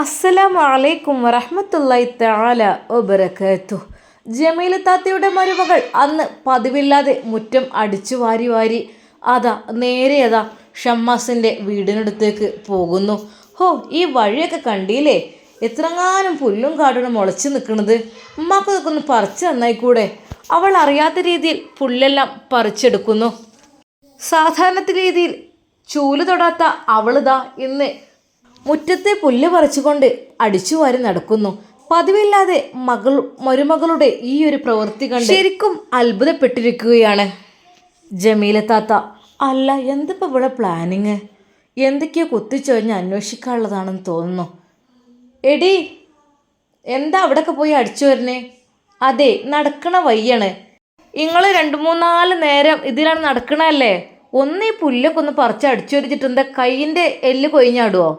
അസ്സലാമു അലൈക്കും വറഹ്മത്തുള്ളാഹി തആല വബറകാതുഹു. ജമീല താത്തയുടെ മരുമകൾ അന്ന് പതിവില്ലാതെ മുറ്റം അടിച്ചു വാരി വാരി അതാ നേരെ അതാ ഷമ്മാസിന്റെ വീടിനടുത്തേക്ക് പോകുന്നു. ഹോ ഈ വഴിയൊക്കെ കണ്ടില്ലേ? എത്രങ്ങാനും പുല്ലും കാടും മുളച്ച് നിൽക്കുന്നത്. ഉമ്മാക്ക് നിൽക്കുന്നു പറിച്ച് നന്നായിക്കൂടെ അവൾ അറിയാത്ത രീതിയിൽ പുല്ലെല്ലാം പറിച്ചെടുക്കുന്നു. സാധാരണ രീതിയിൽ ചൂൽ തൊടാത്ത അവളിതാ ഇന്ന് മുറ്റത്തെ പുല്ല് പറിച്ചുകൊണ്ട് അടിച്ചു വാരി നടക്കുന്നു. പതിവില്ലാതെ മകൾ മരുമകളുടെ ഈ ഒരു പ്രവൃത്തി കണ്ട് ശരിക്കും അത്ഭുതപ്പെട്ടിരിക്കുകയാണ്. ജമീല താത്ത അല്ല എന്തിപ്പോൾ ഇവിടെ പ്ലാനിങ് എന്തൊക്കെയോ കുത്തിച്ചൊഴിഞ്ഞ് അന്വേഷിക്കാനുള്ളതാണെന്ന് തോന്നുന്നു. എടി എന്താ അവിടെയൊക്കെ പോയി അടിച്ചു വരണേ? അതെ നടക്കണ വയ്യാണ് നിങ്ങൾ രണ്ട് മൂന്നാൽ നേരം ഇതിലാണ് നടക്കണല്ലേ ഒന്ന് ഈ പുല്ലൊക്കെ ഒന്ന് പറിച്ച് അടിച്ചു കൈയിന്റെ എല്ല് കൊയിഞ്ഞാടുവോ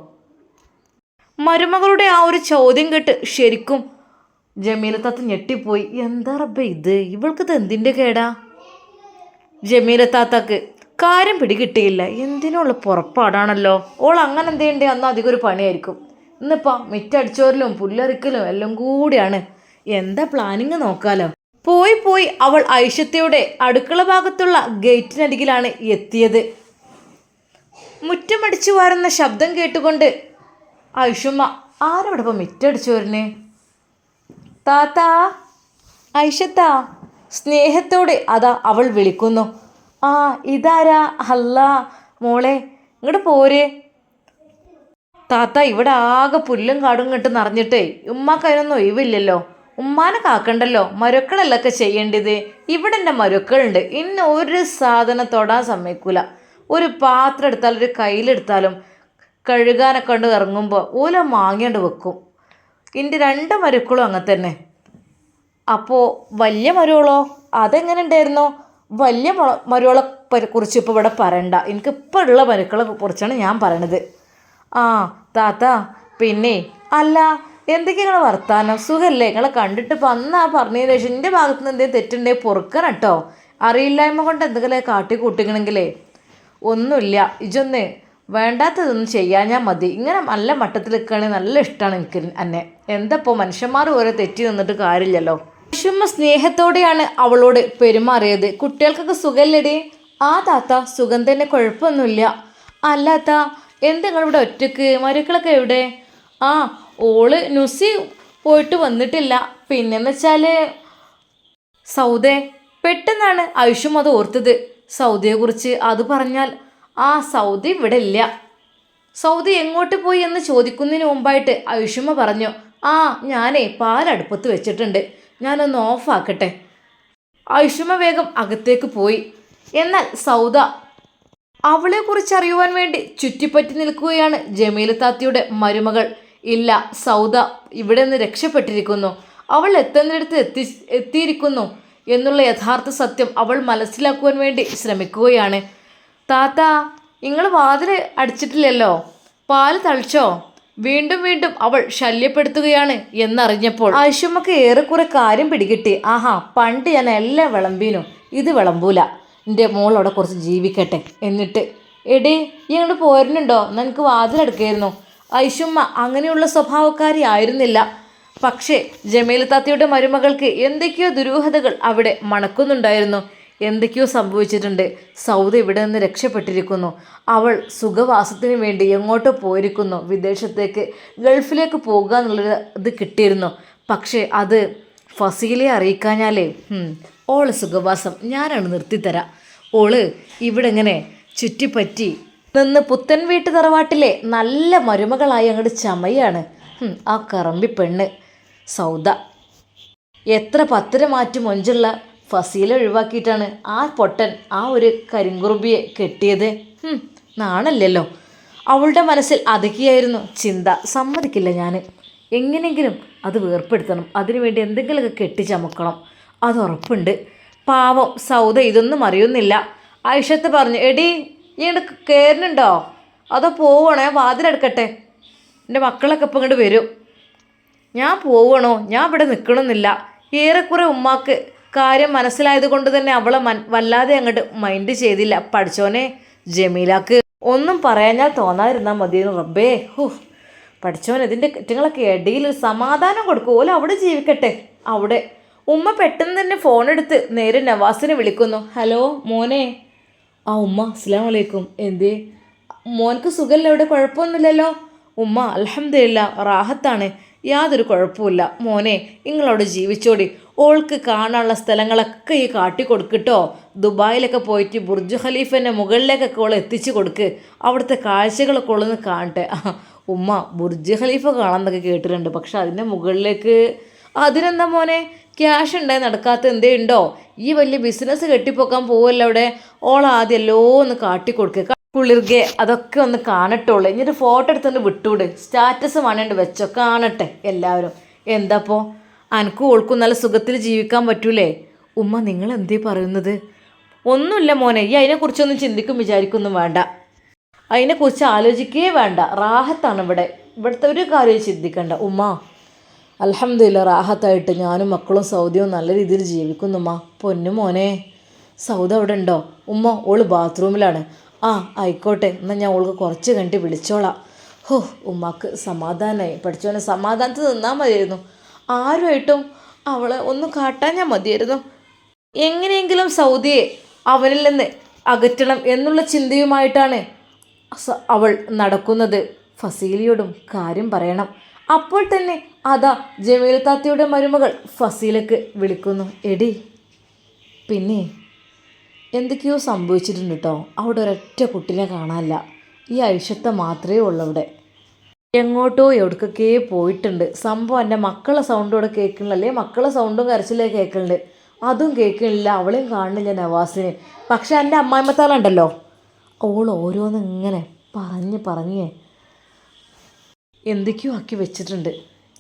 മരുമകളുടെ ആ ഒരു ചോദ്യം കേട്ട് ശരിക്കും ജമീലത്താത്ത ഞെട്ടിപ്പോയി. എന്താ റബ്ബേ ഇത്? ഇവൾക്കിത് എന്തിന്റെ കേടാ? ജമീലത്താത്തക്ക് കാര്യം പിടികിട്ടിയില്ല. എന്തിനുള്ള പുറപ്പാടാണല്ലോ. ഓൾ അങ്ങനെ എന്തേണ്ടേ അന്ന് അധികം ഒരു പണിയായിരിക്കും. ഇന്നിപ്പോൾ മിറ്റടിച്ചോരലും പുല്ലറിക്കലും എല്ലാം കൂടിയാണ്. എന്താ പ്ലാനിങ് നോക്കാലോ? പോയി പോയി അവൾ ഐഷത്യയുടെ അടുക്കള ഭാഗത്തുള്ള ഗേറ്റിനരികിലാണ് എത്തിയത്. മുറ്റമടിച്ചു വാരുന്ന ശബ്ദം കേട്ടുകൊണ്ട് ഐഷുമ്മ ആരവിടെ ഇപ്പോൾ മിറ്റടിച്ചു വരുന്നേ? താത്ത ഐഷത്ത സ്നേഹത്തോടെ അതാ അവൾ വിളിക്കുന്നു. ആ ഇതാരാ? അല്ല മോളെ ഇങ്ങോട്ട് പോരെ. താത്ത ഇവിടെ ആകെ പുല്ലും കാടും കെട്ട് നിറഞ്ഞിട്ടേ ഉമ്മാക്ക് അതിനൊന്നും ഒഴിവില്ലല്ലോ. ഉമ്മാനെ കാക്കണ്ടല്ലോ മരുക്കളല്ലൊക്കെ ചെയ്യേണ്ടത്. ഇവിടെ എന്റെ മരുക്കളുണ്ട്. ഇന്ന് ഒരു സാധനം തൊടാൻ സമ്മതിക്കൂല. ഒരു പാത്രം എടുത്താലും ഒരു കയ്യിലെടുത്താലും കഴുകാനൊക്കെ കൊണ്ട് ഇറങ്ങുമ്പോൾ ഓല മാങ്ങേണ്ട വെക്കും. എന്റെ രണ്ട് മരുക്കളും അങ്ങനെ തന്നെ. അപ്പോൾ വലിയ മരുവളോ? അതെങ്ങനെ ഉണ്ടായിരുന്നു വലിയ മരുവളെ കുറിച്ച് ഇപ്പോൾ ഇവിടെ പറയണ്ട. എനിക്ക് ഇപ്പോൾ ഉള്ള മരുക്കളെ കുറിച്ചാണ് ഞാൻ പറയണത്. ആ താത്ത പിന്നെ അല്ല എന്തൊക്കെയാണ് വർത്താനം? സുഖമല്ലേ നിങ്ങളെ കണ്ടിട്ട് ഇപ്പം അന്ന് പറഞ്ഞതിന് ശേഷം എന്റെ ഭാഗത്ത് നിന്ന് എന്തെങ്കിലും തെറ്റുണ്ടെങ്കിൽ പൊറുക്കണം കേട്ടോ അറിയില്ലായ്മ കൊണ്ട് എന്തെങ്കിലും കാട്ടി കൂട്ടിക്കണമെങ്കിലേ ഒന്നുമില്ല. ഇജൊന്ന് വേണ്ടാത്തതൊന്നും ചെയ്യാഞ്ഞാൽ മതി. ഇങ്ങനെ നല്ല മട്ടത്തിൽ നിൽക്കുകയാണെങ്കിൽ നല്ല ഇഷ്ടമാണ് എനിക്ക് എന്നെ. എന്തപ്പോൾ മനുഷ്യന്മാർ ഓരോ തെറ്റി നിന്നിട്ട് കാര്യമില്ലല്ലോ. വിഷമ സ്നേഹത്തോടെയാണ് അവളോട് പെരുമാറിയത്. കുട്ടികൾക്കൊക്കെ സുഖമല്ലേടി. ആ താത്ത സുഖം തന്നെ കുഴപ്പമൊന്നുമില്ല. അല്ലാത്ത എന്താ നിങ്ങളിവിടെ ഒറ്റയ്ക്ക്? മരുക്കളൊക്കെ എവിടെ? ആ ഓൾ നുസി പോയിട്ട് വന്നിട്ടില്ല. പിന്നെന്ന് വെച്ചാൽ സൗദേ പെട്ടെന്നാണ് ഐഷും അത് ഓർത്തത്. സൗദിയെക്കുറിച്ച് അത് പറഞ്ഞാൽ ആ സൗദി ഇവിടെ ഇല്ല സൗദി എങ്ങോട്ട് പോയി എന്ന് ചോദിക്കുന്നതിന് മുമ്പായിട്ട് ഐഷുമ പറഞ്ഞു ആ ഞാനേ പാലടുപ്പത്ത് വെച്ചിട്ടുണ്ട്. ഞാനൊന്ന് ഓഫാക്കട്ടെ. ഐഷുമ വേഗം അകത്തേക്ക് പോയി. എന്നാൽ സൗദ അവളെക്കുറിച്ച് അറിയുവാൻ വേണ്ടി ചുറ്റിപ്പറ്റി നിൽക്കുകയാണ് ജമീല താത്തിയുടെ മരുമകൾ. ഇല്ല സൗദ ഇവിടെ നിന്ന് രക്ഷപ്പെട്ടിരിക്കുന്നു. അവൾ എത്തുന്നിടത്ത് എത്തി എത്തിയിരിക്കുന്നു എന്നുള്ള യഥാർത്ഥ സത്യം അവൾ മനസ്സിലാക്കുവാൻ വേണ്ടി ശ്രമിക്കുകയാണ്. താത്ത നിങ്ങൾ വാതിൽ അടിച്ചിട്ടില്ലല്ലോ? പാൽ തളിച്ചോ? വീണ്ടും വീണ്ടും അവൾ ശല്യപ്പെടുത്തുകയാണ് എന്നറിഞ്ഞപ്പോൾ ആയിഷമ്മക്ക് ഏറെക്കുറെ കാര്യം പിടികിട്ടി. ആഹാ പണ്ട് ഞാൻ എല്ലാം വിളമ്പീനു ഇത് വിളമ്പൂല. എന്റെ മോളവിടെ കുറച്ച് ജീവിക്കട്ടെ എന്നിട്ട് എടേ അങ്ങോട്ട് പോരുന്നുണ്ടോ? നിനക്ക് വാതിലെടുക്കായിരുന്നു ഐഷുമ്മ അങ്ങനെയുള്ള സ്വഭാവക്കാരി ആയിരുന്നില്ല. പക്ഷേ ജമീൽ താത്തയുടെ മരുമകൾക്ക് എന്തൊക്കെയോ ദുരൂഹതകൾ അവിടെ മണക്കുന്നുണ്ടായിരുന്നു. എന്തൊക്കെയോ സംഭവിച്ചിട്ടുണ്ട്. സൗദ ഇവിടെ നിന്ന് രക്ഷപ്പെട്ടിരിക്കുന്നു. അവൾ സുഖവാസത്തിന് വേണ്ടി എങ്ങോട്ടോ പോയിരിക്കുന്നു. വിദേശത്തേക്ക് ഗൾഫിലേക്ക് പോകുക എന്നുള്ളൊരു ഇത് കിട്ടിയിരുന്നു. പക്ഷേ അത് ഫസീലെ അറിയിക്കാഞ്ഞാലേ ഓൾ സുഖവാസം ഞാനാണ് നിർത്തിത്തരാം. ഓൾ ഇവിടെ ഇങ്ങനെ ചുറ്റിപ്പറ്റി നിന്ന് പുത്തൻ വീട്ട് തറവാട്ടിലെ നല്ല മരുമകളായി അങ്ങോട്ട് ചമയാണ്. ആ കറമ്പി പെണ്ണ് സൗദ. എത്ര പത്തര മാറ്റി മൊഞ്ചുള്ള ഫസീല ഒഴിവാക്കിയിട്ടാണ് ആ പൊട്ടൻ ആ ഒരു കരിങ്കുറുമ്പിയെ കെട്ടിയത്. നാണല്ലല്ലോ. അവളുടെ മനസ്സിൽ അതൊക്കെയായിരുന്നു ചിന്ത. സമ്മതിക്കില്ല ഞാൻ എങ്ങനെയെങ്കിലും അത് വേർപ്പെടുത്തണം. അതിനുവേണ്ടി എന്തെങ്കിലുമൊക്കെ കെട്ടിച്ചമക്കണം. അത് ഉറപ്പുണ്ട്. പാവം സൗദ ഇതൊന്നും അറിയുന്നില്ല. ഐഷത്ത് പറഞ്ഞു എടി ഈ ഇങ്ങോട്ട് കയറുന്നുണ്ടോ അതോ പോവണേ വാതിലെടുക്കട്ടെ എന്റെ മക്കളൊക്കെ ഇപ്പം ഇങ്ങോട്ട് വരും. ഞാൻ പോവണോ ഞാൻ ഇവിടെ നിൽക്കണമെന്നില്ല ഏറെക്കുറെ ഉമ്മാക്ക് കാര്യം മനസ്സിലായത് കൊണ്ട് തന്നെ അവളെ മൻ വല്ലാതെ അങ്ങോട്ട് മൈൻഡ് ചെയ്തില്ല. പഠിച്ചോനെ ജമീലാക്ക്. ഒന്നും പറയാഞ്ഞാൽ തോന്നാതിരുന്നാൽ മതിയെന്ന് റബ്ബേ. ഹു പഠിച്ചോൻ ഇതിന്റെ കുറ്റങ്ങളൊക്കെ ഇടയിൽ ഒരു സമാധാനം കൊടുക്കും. ഓല അവിടെ ജീവിക്കട്ടെ. അവിടെ. ഉമ്മ പെട്ടെന്ന് തന്നെ ഫോൺ എടുത്ത് നേരെ നവാസിനെ വിളിക്കുന്നു. ഹലോ മോനെ. ആ ഉമ്മ. അസ്സാം വലൈക്കും എന്തേ? മോനക്ക് സുഖമല്ല. ഇവിടെ കുഴപ്പമൊന്നുമില്ലല്ലോ. ഉമ്മ അലഹമില്ല റാഹത്താണ്. യാതൊരു കുഴപ്പമില്ല മോനെ നിങ്ങളവിടെ ജീവിച്ചോടി. ഓൾക്ക് കാണാനുള്ള സ്ഥലങ്ങളൊക്കെ ഈ കാട്ടിക്കൊടുക്കട്ടോ. ദുബായിലൊക്കെ പോയിട്ട് ബുർജ് ഖലീഫന്റെ മുകളിലേക്കൊക്കെ ഓൾ എത്തിച്ചു കൊടുക്ക്. അവിടുത്തെ കാഴ്ചകളൊക്കെ ഓളൊന്ന് കാണട്ടെ. ഉമ്മ ബുർജ് ഖലീഫ കാണാമെന്നൊക്കെ കേട്ടിട്ടുണ്ട്. പക്ഷെ അതിന്റെ മുകളിലേക്ക് അതിനെന്താ മോനെ? ക്യാഷ് ഉണ്ടായി നടക്കാത്ത എന്തേ ഉണ്ടോ? ഈ വലിയ ബിസിനസ് കെട്ടിപ്പൊക്കാൻ പോവല്ലോ അവിടെ? ഓൾ ആദ്യം എല്ലോ ഒന്ന് കാട്ടിക്കൊടുക്കുക കുളിർഗെ അതൊക്കെ ഒന്ന് കാണട്ടുള്ളൂ. എന്നിട്ട് ഫോട്ടോ എടുത്തൊന്ന് വിട്ടൂട്. സ്റ്റാറ്റസ് വേണേണ്ട വെച്ചോ. കാണട്ടെ എല്ലാവരും. എന്താപ്പോ? അനക്കും ഓൾക്കും നല്ല സുഖത്തിൽ ജീവിക്കാൻ പറ്റൂലേ? ഉമ്മ നിങ്ങൾ എന്തേ പറയുന്നത്? ഒന്നുമില്ല മോനെ. ഈ അതിനെക്കുറിച്ചൊന്നും ചിന്തിക്കും വിചാരിക്കൊന്നും വേണ്ട. അതിനെക്കുറിച്ച് ആലോചിക്കുകയേ വേണ്ട. റാഹത്താണ് ഇവിടെ. ഇവിടുത്തെ ഒരു കാര്യം ചിന്തിക്കണ്ട. ഉമ്മ അലഹമില്ല റാഹത്തായിട്ട് ഞാനും മക്കളും സൗദിയും നല്ല രീതിയിൽ ജീവിക്കുന്നുമ്മ പൊന്നു മോനെ. സൗദ അവിടെ ഉണ്ടോ ഉമ്മ ഓൾ ബാത്റൂമിലാണ്. ആ ആയിക്കോട്ടെ. എന്നാൽ ഞാൻ ഓൾക്ക് കുറച്ച് കണ്ടി വിളിച്ചോളാം. ഹോ ഉമ്മാക്ക് സമാധാനമായി പഠിച്ചോനെ സമാധാനത്തിൽ നിന്നാൽ മതിയായിരുന്നു. ആരുമായിട്ടും അവളെ ഒന്ന് കാട്ടാൻ ഞാൻ മതിയായിരുന്നു. എങ്ങനെയെങ്കിലും സൗദിയെ അവനിൽ നിന്ന് അകറ്റണം എന്നുള്ള ചിന്തയുമായിട്ടാണ് അവൾ നടക്കുന്നത്. ഫസീലിയോടും കാര്യം പറയണം. അപ്പോൾ തന്നെ അതാ ജമീൽ താത്തയുടെ മരുമകൾ ഫസീലക്ക് വിളിക്കുന്നു. എടി പിന്നെ? എന്തൊക്കെയോ സംഭവിച്ചിട്ടുണ്ട് കേട്ടോ അവിടെ ഒരൊറ്റ കുട്ടിനെ കാണാനില്ല. ഈ ഐഷത്തെ മാത്രമേ ഉള്ളൂ അവിടെ. എങ്ങോട്ടോ എവിടേക്കൊക്കെ പോയിട്ടുണ്ട്. സംഭവം എന്റെ മക്കളെ സൗണ്ടും ഇവിടെ കേൾക്കണില്ല. അല്ലേ? മക്കളെ സൗണ്ടും കരച്ചിലേ കേൾക്കുന്നുണ്ട് അതും കേൾക്കണില്ല. അവളെയും കാണുന്നില്ല നവാസിനെ. പക്ഷേ എന്റെ അമ്മായിമത്താളുണ്ടല്ലോ അവൾ ഓരോന്ന് ഇങ്ങനെ പറഞ്ഞ് പറഞ്ഞ് എന്തൊക്കെയോ ആക്കി വെച്ചിട്ടുണ്ട്.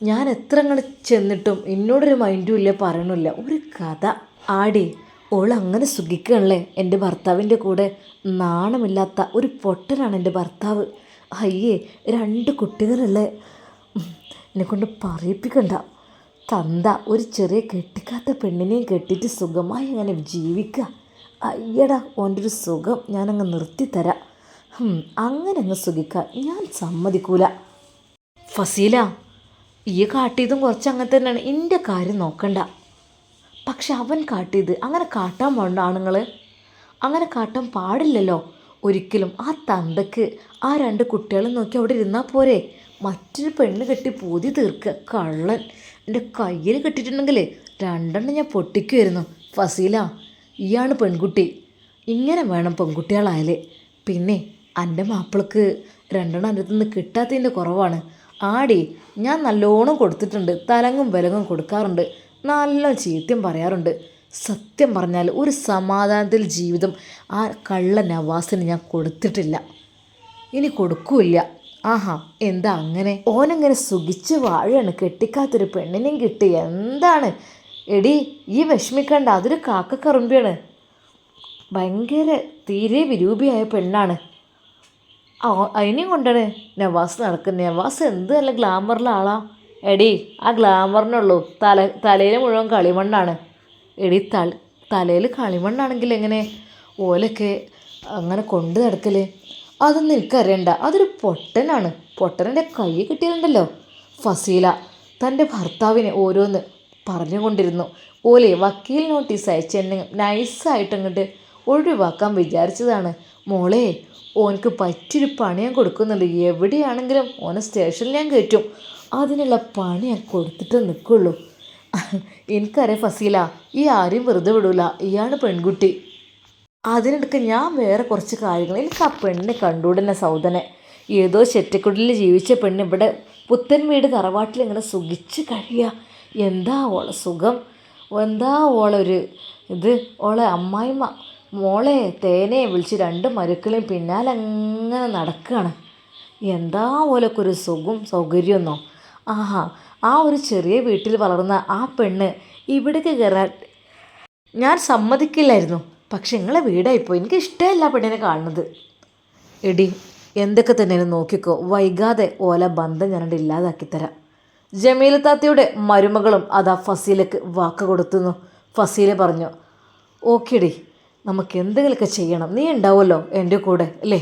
ഞാൻ എത്ര ചെന്നിട്ടും എന്നോടൊരു മൈൻഡും ഇല്ല പറയണില്ല ഒരു കഥ. ആടി. ഓൾ അങ്ങനെ സുഖിക്കണല്ലേ? എന്റെ ഭർത്താവിന്റെ കൂടെ നാണമില്ലാത്ത ഒരു പൊട്ടനാണ് എന്റെ ഭർത്താവ്. അയ്യേ രണ്ട് കുട്ടികളല്ലേ? എന്നെക്കൊണ്ട് പറയിപ്പിക്കണ്ട. തന്ത ഒരു ചെറിയ കെട്ടിക്കാത്ത പെണ്ണിനെയും കെട്ടിയിട്ട് സുഖമായി അങ്ങനെ ജീവിക്കുക അയ്യടാ ഓന്റെ ഒരു സുഖം ഞാനങ്ങ് നിർത്തിത്തരാം. അങ്ങനെ അങ്ങ് സുഖിക്കാൻ ഞാൻ സമ്മതിക്കൂല. ഫസീല ഈ കാട്ടിയതും കുറച്ച് അങ്ങനെ തന്നെയാണ്. എന്റെ കാര്യം നോക്കണ്ട. പക്ഷെ അവൻ കാട്ടിയത് അങ്ങനെ കാട്ടാൻ പാടുണ്ടോ ആണുങ്ങൾ അങ്ങനെ കാട്ടാൻ പാടില്ലല്ലോ. ഒരിക്കലും ആ തന്തക്ക് ആ രണ്ട് കുട്ടികളെ നോക്കി അവിടെ ഇരുന്നാൽ പോരെ. മറ്റൊരു പെണ്ണ് കെട്ടി പൂതി തീർക്കുക. കള്ളൻ. എന്റെ കയ്യിൽ കെട്ടിയിട്ടുണ്ടെങ്കിൽ രണ്ടെണ്ണം ഞാൻ പൊട്ടിക്കുമായിരുന്നു ഫസീല ഇയാണ് പെൺകുട്ടി. ഇങ്ങനെ വേണം പെൺകുട്ടികളായാലേ. പിന്നെ എന്റെ മാപ്പിളക്ക് രണ്ടെണ്ണം അതിനകത്ത് നിന്ന് കിട്ടാത്തതിന്റെ കുറവാണ്. ആടി ഞാൻ നല്ലോണം കൊടുത്തിട്ടുണ്ട്. തലങ്ങും വിലങ്ങും കൊടുക്കാറുണ്ട്. നല്ല ചീത്തയും പറയാറുണ്ട്. സത്യം പറഞ്ഞാൽ ഒരു സമാധാനത്തിൽ ജീവിതം ആ കള്ള നവാസിന് ഞാൻ കൊടുത്തിട്ടില്ല. ഇനി കൊടുക്കൂല്ല. ആഹാ എന്താ അങ്ങനെ? ഓനങ്ങനെ സുഖിച്ച് വാഴയാണ് കെട്ടിക്കാത്തൊരു പെണ്ണിനെയും കിട്ടി. എന്താണ്? എടി ഈ വിഷമിക്കണ്ട. അതൊരു കാക്കക്കറുമ്പിയാണ്. ഭയങ്കര തീരെ വിരൂപിയായ പെണ്ണാണ്. അതിനെയും കൊണ്ടാണ് നവാസ് നടക്കുന്നത്. നവാസ് എന്ത് നല്ല ഗ്ലാമറിലെ ആളാ. എടി ആ ഗ്ലാമറിനുള്ളൂ. തല തലയിൽ മുഴുവൻ കളിമണ്ണാണ്. എടി തൽ തലയിൽ കളിമണ്ണാണെങ്കിൽ എങ്ങനെ? ഓലൊക്കെ അങ്ങനെ കൊണ്ടു നടക്കൽ. അതൊന്നും എനിക്കറിയണ്ട. അതൊരു പൊട്ടനാണ്. പൊട്ടന്റെ കൈ കിട്ടിയിട്ടുണ്ടല്ലോ. ഫസീല തന്റെ ഭർത്താവിനെ ഓരോന്ന് പറഞ്ഞുകൊണ്ടിരുന്നു. ഓലെ വക്കീൽ നോട്ടീസ് അയച്ച് എന്നെ നൈസായിട്ട് അങ്ങോട്ട് ഒഴിവാക്കാൻ വിചാരിച്ചതാണ്. മോളെ ഓനക്ക് പറ്റിയൊരു പണി ഞാൻ കൊടുക്കുന്നുണ്ട്. എവിടെയാണെങ്കിലും ഓനെ സ്റ്റേഷനിൽ ഞാൻ കയറ്റും. അതിനുള്ള പണി ഞാൻ കൊടുത്തിട്ട് നിൽക്കുള്ളൂ എനിക്കറിയാം ഫസീല ഈ ആരെയും വെറുതെ വിടൂല. ഇയാണ് പെൺകുട്ടി. അതിനിടയ്ക്ക് ഞാൻ വേറെ കുറച്ച് കാര്യങ്ങൾ. എനിക്ക് ആ പെണ്ണിനെ കണ്ടുകൂടന്നെ സൗദനെ. ഏതോ ചെറ്റക്കുടലിൽ ജീവിച്ച പെണ്ണ് ഇവിടെ പുത്തൻ വീട് തറവാട്ടിൽ ഇങ്ങനെ സുഖിച്ച് കഴിയുക എന്താ ഓളെ സുഖം? എന്താ ഓളൊരു ഇത്? ഓളെ അമ്മായിമ്മ. മോളെ തേനെ വിളിച്ച് രണ്ട് മരുക്കളെയും പിന്നാലെ അങ്ങനെ നടക്കുകയാണ് എന്താ ഓലൊക്കെ ഒരു സുഖം സൗകര്യമെന്നോ? ആഹാ ആ ഒരു ചെറിയ വീട്ടിൽ വളർന്ന ആ പെണ്ണ് ഇവിടേക്ക് കയറാൻ ഞാൻ സമ്മതിക്കില്ലായിരുന്നു. പക്ഷെ നിങ്ങളെ വീടായിപ്പോയി എനിക്ക് ഇഷ്ടമല്ല പെണ്ണിനെ കാണുന്നത്. എടി എന്തൊക്കെ തന്നെയാണ് നോക്കിക്കോ. വൈകാതെ ഓല ബന്ധം ഞാനിവിടെ ഇല്ലാതാക്കി തരാം ജമീല താത്തയുടെ മരുമകളും അതാ ഫസീലക്ക് വാക്ക് കൊടുത്തുന്നു. ഫസീല പറഞ്ഞു ഓക്കെടി നമുക്ക് എന്തെങ്കിലുമൊക്കെ ചെയ്യണം. നീ ഉണ്ടാവുമല്ലോ എന്റെ കൂടെ അല്ലേ?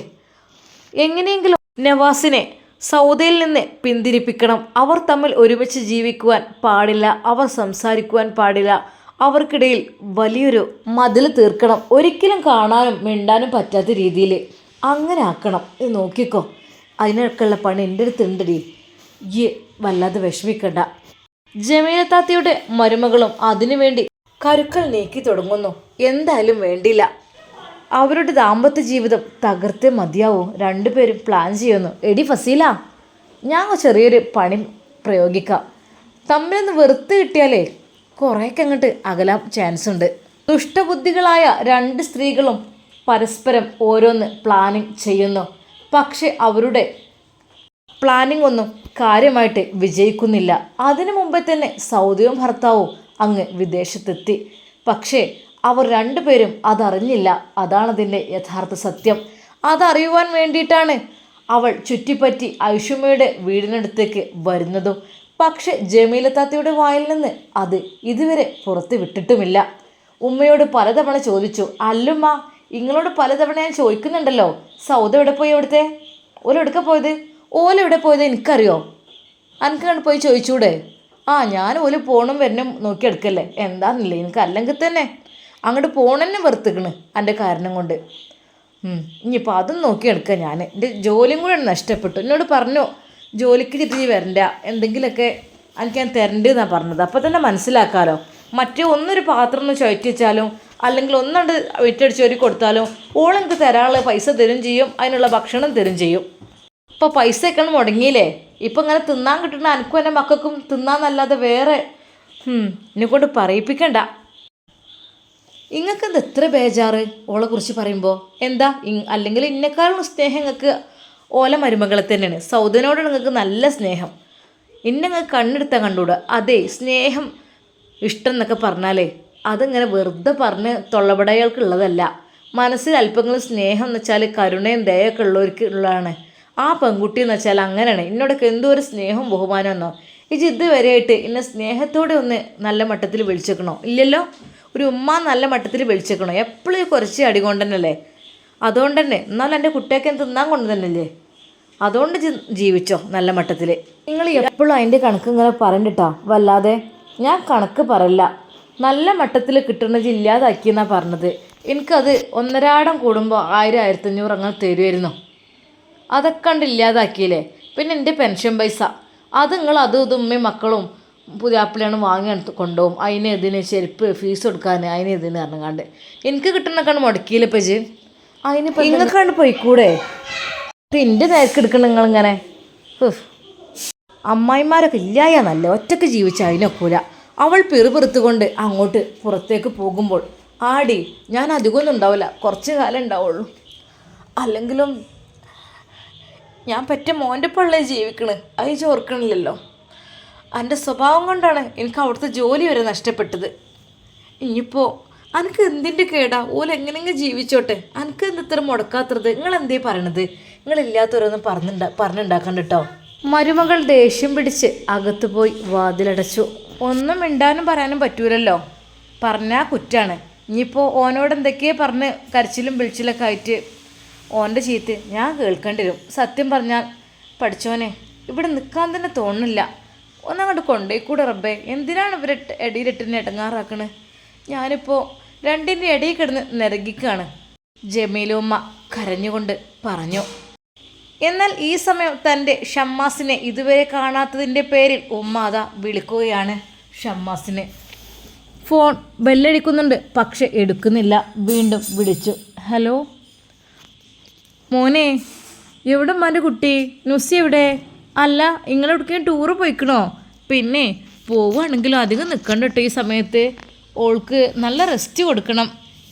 എങ്ങനെയെങ്കിലും നവാസിനെ സൗദയിൽ നിന്ന് പിന്തിരിപ്പിക്കണം. അവർ തമ്മിൽ ഒരുമിച്ച് ജീവിക്കുവാൻ പാടില്ല. അവർ സംസാരിക്കുവാൻ പാടില്ല. അവർക്കിടയിൽ വലിയൊരു മതിൽ തീർക്കണം. ഒരിക്കലും കാണാനും മിണ്ടാനും പറ്റാത്ത രീതിയിൽ അങ്ങനെ ആക്കണം. ഇത് നോക്കിക്കോ. അതിനൊക്കെയുള്ള പണി എന്റെ അടുത്തുണ്ടടി ഈ വല്ലാതെ വിഷമിക്കണ്ട. ജമീലത്താത്തയുടെ മരുമകളും അതിനുവേണ്ടി കരുക്കൾ നീക്കി തുടങ്ങുന്നു. എന്തായാലും വേണ്ടില്ല അവരുടെ ദാമ്പത്യ ജീവിതം തകർത്തേ മതിയാവും. രണ്ടുപേരും പ്ലാൻ ചെയ്യുന്നു. എടി ഫസീല ഞാൻ ചെറിയൊരു പണി പ്രയോഗിക്കാം. തമ്മിലൊന്ന് വെറുത്ത് കിട്ടിയാലേ കുറേയൊക്കെ അങ്ങോട്ട് അകലാൻ ചാൻസ് ഉണ്ട്. ദുഷ്ടബുദ്ധികളായ രണ്ട് സ്ത്രീകളും പരസ്പരം ഓരോന്ന് പ്ലാനിങ് ചെയ്യുന്നു. പക്ഷെ അവരുടെ പ്ലാനിങ് ഒന്നും കാര്യമായിട്ട് വിജയിക്കുന്നില്ല. അതിനു മുമ്പേ തന്നെ സൗദിയും ഭർത്താവും അങ്ങ് വിദേശത്തെത്തി. പക്ഷേ അവർ രണ്ടുപേരും അതറിഞ്ഞില്ല. അതാണതിന്റെ യഥാർത്ഥ സത്യം. അതറിയുവാൻ വേണ്ടിയിട്ടാണ് അവൾ ചുറ്റിപ്പറ്റി ഐഷുമയുടെ വീടിനടുത്തേക്ക് വരുന്നതും. പക്ഷെ ജമീല താത്തയുടെ വായിൽ നിന്ന് അത് ഇതുവരെ പുറത്ത് വിട്ടിട്ടുമില്ല. ഉമ്മയോട് പലതവണ ചോദിച്ചു അല്ലുമ്മ ഇങ്ങളോട് പലതവണ ഞാൻ ചോദിക്കുന്നുണ്ടല്ലോ. സൗദ എവിടെ പോയി എവിടുത്തെ ഓലെടുക്ക പോയത്? ഓലെവിടെ പോയത് എനിക്കറിയോ? അനക്ക് കണ്ട് പോയി ചോദിച്ചൂടെ? ആ ഞാൻ ഓൽ പോണും വരണം നോക്കിയെടുക്കല്ലേ. എന്താന്നില്ലേ? എനിക്ക് അല്ലെങ്കിൽ തന്നെ അങ്ങോട്ട് പോണെന്നെ വെറുത്തുക്കണ് എന്റെ കാരണം കൊണ്ട്. ഇനിയിപ്പോൾ അതും നോക്കിയെടുക്കാം ഞാൻ എന്റെ ജോലിയും കൂടെ നഷ്ടപ്പെട്ടു. എന്നോട് പറഞ്ഞു ജോലിക്ക് തിരിഞ്ഞ് വരണ്ട. എന്തെങ്കിലുമൊക്കെ എനിക്ക് ഞാൻ തരണ്ട എന്നാണ് പറഞ്ഞത്. അപ്പോൾ തന്നെ മനസ്സിലാക്കാമല്ലോ മറ്റേ ഒന്നൊരു പാത്രം ഒന്ന് ചുഴറ്റി വെച്ചാലും അല്ലെങ്കിൽ ഒന്നുണ്ട് ഒരു കൊടുത്താലും ഓളെനിക്ക് തരാനുള്ള പൈസ തരും ചെയ്യും അതിനുള്ള ഭക്ഷണം തരും ചെയ്യും. ഇപ്പോൾ പൈസയൊക്കെ മുടങ്ങിയില്ലേ? ഇപ്പം ഇങ്ങനെ തിന്നാൻ കിട്ടുന്ന എനിക്കും എന്റെ മക്കൾക്കും തിന്നാന്നല്ലാതെ വേറെ എന്നെ കൊണ്ട് പറയിപ്പിക്കണ്ട. ഇങ്ങക്ക് എന്താ എത്ര ബേജാറ്? ഓളെ കുറിച്ച് പറയുമ്പോൾ എന്താ? അല്ലെങ്കിൽ ഇന്നെക്കാളും സ്നേഹം ഇങ്ങക്ക് ഓല മരുമകളെ തന്നെയാണ്. സൗദനോട് നിങ്ങൾക്ക് നല്ല സ്നേഹം. ഇന്നെ നിങ്ങൾക്ക് കണ്ണെടുത്താൽ കണ്ടുകൂടാ അതെ സ്നേഹം ഇഷ്ടം എന്നൊക്കെ പറഞ്ഞാലേ അതിങ്ങനെ വെറുതെ പറഞ്ഞ് തൊള്ളപടയാൾക്കുള്ളതല്ല മനസ്സിൽ അല്പങ്ങൾ സ്നേഹം എന്ന് വെച്ചാൽ കരുണയും ദയൊക്കെ ഉള്ളവർക്ക് ഉള്ളതാണ്. ആ പെൺകുട്ടി എന്ന് വെച്ചാൽ അങ്ങനെയാണ്. എന്നോടൊക്കെ എന്തോ ഒരു സ്നേഹവും ബഹുമാനം എന്നോ ഈ ഇതുവരെയായിട്ട് എന്നെ സ്നേഹത്തോടെ ഒന്ന് നല്ല മട്ടത്തിൽ വിളിച്ചേക്കണോ? ഇല്ലല്ലോ? ഒരു ഉമ്മ നല്ല മട്ടത്തിൽ വിളിച്ചേക്കണോ? എപ്പോഴും കുറച്ച് അടി കൊണ്ടുതന്നെയല്ലേ അതുകൊണ്ട് തന്നെ എന്നാലും എന്റെ കുട്ടിയൊക്കെ തിന്നാൻ കൊണ്ട് തന്നെയല്ലേ അതുകൊണ്ട് ജീവിച്ചോ നല്ല മട്ടത്തിൽ നിങ്ങൾ എപ്പോഴും അതിന്റെ കണക്ക് ഇങ്ങനെ പറഞ്ഞിട്ടാ വല്ലാതെ. ഞാൻ കണക്ക് പറയില്ല. നല്ല മട്ടത്തിൽ കിട്ടണത് ഇല്ലാതാക്കിയെന്നാണ് പറഞ്ഞത്. എനിക്കത് ഒന്നരാടം കൂടുമ്പോൾ ആയിരം ആയിരത്തഞ്ഞൂറ് അങ്ങനെ തരുമായിരുന്നു അതൊക്കെ കണ്ട് ഇല്ലാതാക്കിയില്ലേ? പിന്നെ എന്റെ പെൻഷൻ പൈസ. അത് നിങ്ങൾ അതും ഇതും ഉമ്മയും മക്കളും പുതിയാപ്പിളയാണ് വാങ്ങി കൊണ്ടുപോകും. അതിന് ഇതിന് ചെരുപ്പ് ഫീസ് കൊടുക്കാൻ അതിന് ഇതിന് ഇറങ്ങാണ്ട് എനിക്ക് കിട്ടണക്കാണ് മുടക്കിയില്ല പജ് അതിന് ഇങ്ങക്കാണ്ട് പോയിക്കൂടെ? എന്റെ നേരക്ക് എടുക്കണം നിങ്ങളിങ്ങനെ. അമ്മായിമാരൊക്കെ ഇല്ലായ നല്ല ഒറ്റയ്ക്ക് ജീവിച്ച അതിനൊക്കൂല അവൾ പിറുപിറുത്തുകൊണ്ട് അങ്ങോട്ട് പുറത്തേക്ക് പോകുമ്പോൾ ആടി ഞാൻ അധികമൊന്നും ഉണ്ടാവില്ല കുറച്ച് കാലം ഉണ്ടാവുള്ളൂ. അല്ലെങ്കിലും ഞാൻ പറ്റ മോന്റെ പള്ളേ ജീവിക്കണ്. അത് ചോർക്കണില്ലല്ലോ എന്റെ സ്വഭാവം കൊണ്ടാണ് എനിക്ക് അവിടുത്തെ ജോലി വരെ നഷ്ടപ്പെട്ടത്. ഇനിയിപ്പോൾ അനക്ക് എന്തിന്റെ കേടാ? ഓല എങ്ങനെയെങ്കിലും ജീവിച്ചോട്ടെ. അനക്ക് എന്ത് ഇത്ര മുടക്കാത്തത്? നിങ്ങൾ എന്തേ പറയണത്? നിങ്ങളില്ലാത്തവരൊന്നും പറഞ്ഞിണ്ട പറഞ്ഞുണ്ടാക്കണ്ട കേട്ടോ മരുമകൾ ദേഷ്യം പിടിച്ച് അകത്ത് പോയി വാതിലടച്ചു. ഒന്നും മിണ്ടാനും പറയാനും പറ്റൂലല്ലോ. പറഞ്ഞാൽ കുറ്റാണ്. ഇനിയിപ്പോൾ ഓനോട് എന്തൊക്കെയോ പറഞ്ഞ് കരച്ചിലും വിളിച്ചിലൊക്കെ ആയിട്ട് ഓന്റെ ചീത്ത് ഞാൻ കേൾക്കേണ്ടി വരും. സത്യം പറഞ്ഞാൽ പഠിച്ചോനെ ഇവിടെ നിൽക്കാൻ തന്നെ തോന്നുന്നില്ല. ഒന്നങ്ങോട്ട് കൊണ്ടേ കൂടെ റബ്ബേ. എന്തിനാണ് ഇവരെ എടിയിലിട്ടിനെ ഇടങ്ങാറാക്കണ്? ഞാനിപ്പോൾ രണ്ടിന്റെ ഇടയിൽ കിടന്ന് നിരകിക്കാണ്. ജമീലുമ്മ കരഞ്ഞുകൊണ്ട് പറഞ്ഞു. എന്നാൽ ഈ സമയം തന്റെ ഷമ്മാസിനെ ഇതുവരെ കാണാത്തതിന്റെ പേരിൽ ഉമ്മ അതാ വിളിക്കുകയാണ് ഷമ്മാസിനെ. ഫോൺ ബെല്ലടിക്കുന്നുണ്ട് പക്ഷെ എടുക്കുന്നില്ല. വീണ്ടും വിളിച്ചു. ഹലോ? മോനെ എവിടെ മാന്റെ കുട്ടി? നുസി എവിടെ? അല്ല നിങ്ങളെവിടേക്കും ടൂറ് പോയിക്കണോ? പിന്നെ പോവുകയാണെങ്കിലും അധികം നിൽക്കണ്ട കേട്ടോ ഈ സമയത്ത്. ഓൾക്ക് നല്ല റെസ്റ്റ് കൊടുക്കണം